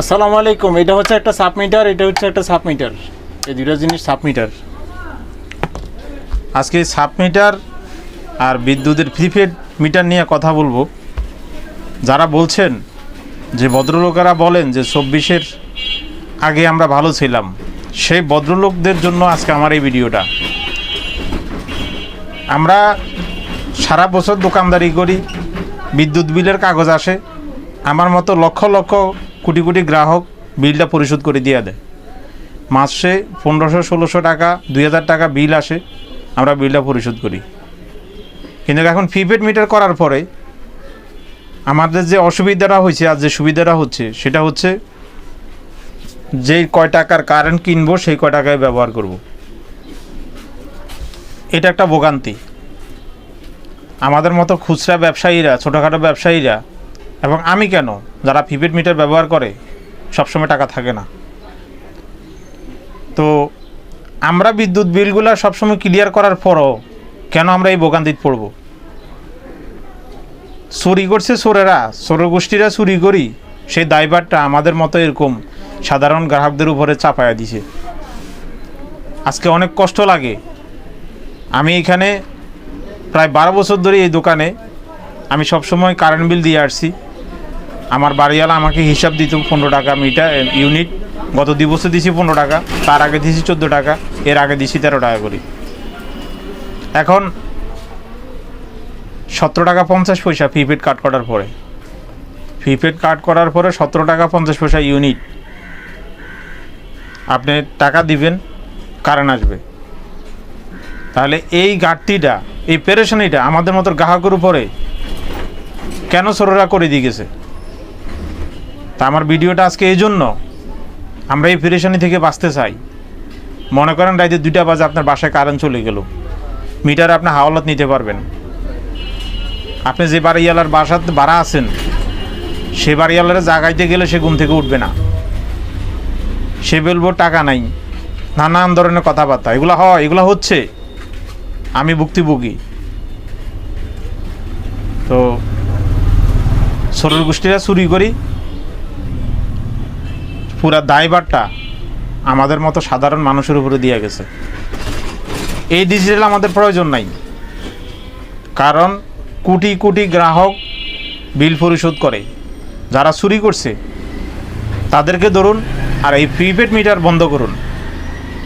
আসসালামু আলাইকুম, এটা হচ্ছে একটা সাবমিটার, এটা হচ্ছে একটা সাবমিটার। এই দুটো জিনিস সাবমিটার। আজকে সাবমিটার আর বিদ্যুতের প্রিপেড মিটার নিয়ে কথা বলব। যারা বলছেন যে ভদ্রলোকেরা বলেন যে চব্বিশের আগে আমরা ভালো ছিলাম, সেই ভদ্রলোকদের জন্য আজকে আমার এই ভিডিওটা। আমরা সারা বছর দোকানদারি করি, বিদ্যুৎ বিলের কাগজ আসে, আমার মতো লক্ষ লক্ষ কোটি কোটি গ্রাহক বিলটা পরিশোধ করে দিয়ে দেয়। মাসে পনেরোশো, ষোলোশো টাকা, দুই হাজার টাকা বিল আসে, আমরা বিলটা পরিশোধ করি। কিন্তু এখন প্রিপেড মিটার করার পরে আমাদের যে অসুবিধাটা হয়েছে আর যে সুবিধাটা হচ্ছে, সেটা হচ্ছে যেই কয় টাকার কারেন্ট কিনবো, সেই কয় টাকায় ব্যবহার করব। এটা একটা ভোগান্তি। আমাদের মতো খুচরা ব্যবসায়ীরা, ছোটোখাটো ব্যবসায়ীরা এবং আমি কেন? যারা প্রিপেড মিটার ব্যবহার করে, সবসময় টাকা থাকে না। তো আমরা বিদ্যুৎ বিলগুলো সবসময় ক্লিয়ার করার পরও কেন আমরা এই ভোগান্তিত পড়ব? চুরি করছে চোরেরা চোর গোষ্ঠীরা চুরি করি, সেই দায়ভারটা আমাদের মতো এরকম সাধারণ গ্রাহকদের উপরে চাপায়া দিছে। আজকে অনেক কষ্ট লাগে। আমি এখানে প্রায় বারো বছর ধরে এই দোকানে, আমি সবসময় কারেন্ট বিল দিয়ে আসছি। আমার বাড়িওয়ালা আমাকে হিসাব দিত পনেরো টাকা মিটার ইউনিট গত বছর দিছি পনেরো টাকা, তার আগে দিছি চোদ্দ টাকা, এর আগে দিছি তেরো টাকা করে। এখন সতেরো টাকা পঞ্চাশ পয়সা প্রিপেড কাট করার পরে। প্রিপেড কাট করার পরে সতেরো টাকা পঞ্চাশ পয়সা ইউনিট আপনি টাকা দিবেন, কারেন্ট আসবে। তাহলে এই ঘাটতিটা, এই পেরেশানিটা আমাদের মতো গ্রাহকের উপরে কেন সরোরা করে দিয়ে গেছে? তা আমার ভিডিওটা আজকে এই জন্য। আমরা এই পেরেশানি থেকে বাঁচতে চাই। মনে করেন রাইতে দুইটা বাজে আপনার বাসায় কারেন্ট চলে গেল। মিটারে আপনি হাওলাত নিতে পারবেন। আপনি যে বাড়িওয়ালার বাসাতে ভাড়া আছেন, সে বাড়িওয়ালার জাগাইতে গেলে সে ঘুম থেকে উঠবে না। সে বলব টাকা নাই। নানান ধরনের কথাবার্তা। এগুলো হয়, এগুলো হচ্ছে। আমি ভুক্তভোগী। তো সরল গোষ্ঠীরা চুরি করি। পুরা দায়ভারটা আমাদের মতো সাধারণ মানুষের উপরে দিয়ে গেছে। এই ডিজিটাল আমাদের প্রয়োজন নাই। কারণ কোটি কোটি গ্রাহক বিল পরিশোধ করে। যারা চুরি করছে, তাদেরকে ধরুন আর এই প্রিপেড মিটার বন্ধ করুন।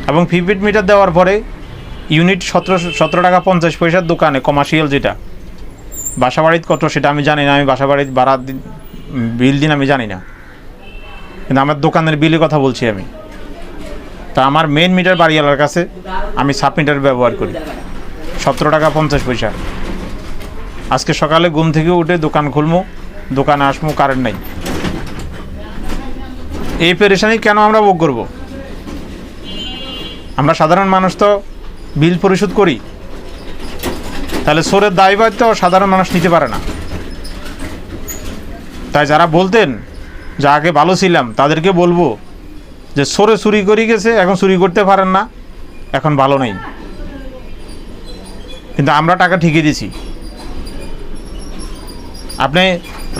এবং প্রিপেড মিটার দেওয়ার পরে ইউনিট সতেরো সতেরো টাকা পঞ্চাশ পয়সার দোকানে কমার্শিয়াল যেটা বাসা বাড়িতে কত সেটা আমি জানি না, আমি বাসা বাড়িতে ভাড়া দিন বিল দিন আমি জানি না। কিন্তু আমার দোকানের বিলের কথা বলছি আমি। তা আমার মেন মিটার বাড়িওয়ালার কাছে আমি সাব মিটার ব্যবহার করি। সতেরো টাকা পঞ্চাশ পয়সা। আজকে সকালে ঘুম থেকে উঠে দোকান খুলবো দোকানে আসব কারেন্ট নাই। এই পেরেশানি কেন আমরা ভোগ করব? আমরা সাধারণ মানুষ তো বিল পরিশোধ করি। তাহলে সোরের দায়ভার তো সাধারণ মানুষ নিতে পারে না। তাই যারা বলতেন যে আগে ভালো ছিলাম, তাদেরকে বলব যে সোরে চুরি করে গেছে, এখন চুরি করতে পারেন না, এখন ভালো নেই। কিন্তু আমরা টাকা ঠিকই দিছি। আপনি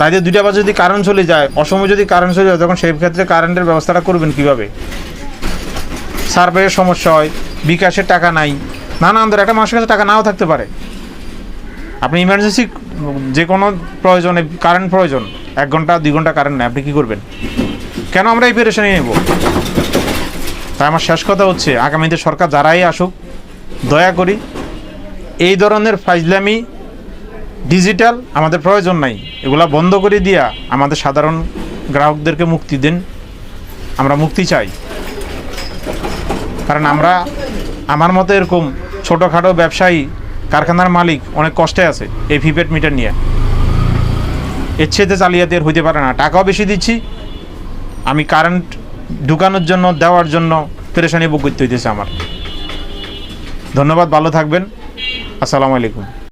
রাতে দুইটা বাজে যদি কারেন্ট চলে যায়, অসময় যদি কারেন্ট চলে যায়, তখন সেই ক্ষেত্রে কারেন্টের ব্যবস্থাটা করবেন কীভাবে? সার্ভেয়ের সমস্যা হয়, বিকাশের টাকা নাই নানান ধর একটা মানুষের কাছে টাকা নাও থাকতে পারে। আপনি ইমার্জেন্সি যে কোনো প্রয়োজনে কারেন্ট প্রয়োজন এক ঘণ্টা, দুই ঘণ্টা কারেন্ট নেই। আপনি কী করবেন? কেন আমরা এই পেরেশানি নেব? তাই আমার শেষ কথা হচ্ছে, আগামীতে সরকার যারাই আসুক, দয়া করি, এই ধরনের ফাইজলামি ডিজিটাল আমাদের প্রয়োজন নাই। এগুলা বন্ধ করে দিয়া আমাদের সাধারণ গ্রাহকদেরকে মুক্তি দিন। আমরা মুক্তি চাই। কারণ আমরা, আমার মতো এরকম ছোটোখাটো ব্যবসায়ী, কারখানার মালিক অনেক কষ্টে আছে এই প্রিপেড মিটার নিয়ে। এর ছেদে চালিয়াতে আর হইতে পারে না। টাকাও বেশি দিচ্ছি। আমি কারেন্ট ঢুকানোর জন্য, দেওয়ার জন্য পেরেশানি বুক করতে হইতেছে আমার। ধন্যবাদ, ভালো থাকবেন। আসসালামু আলাইকুম।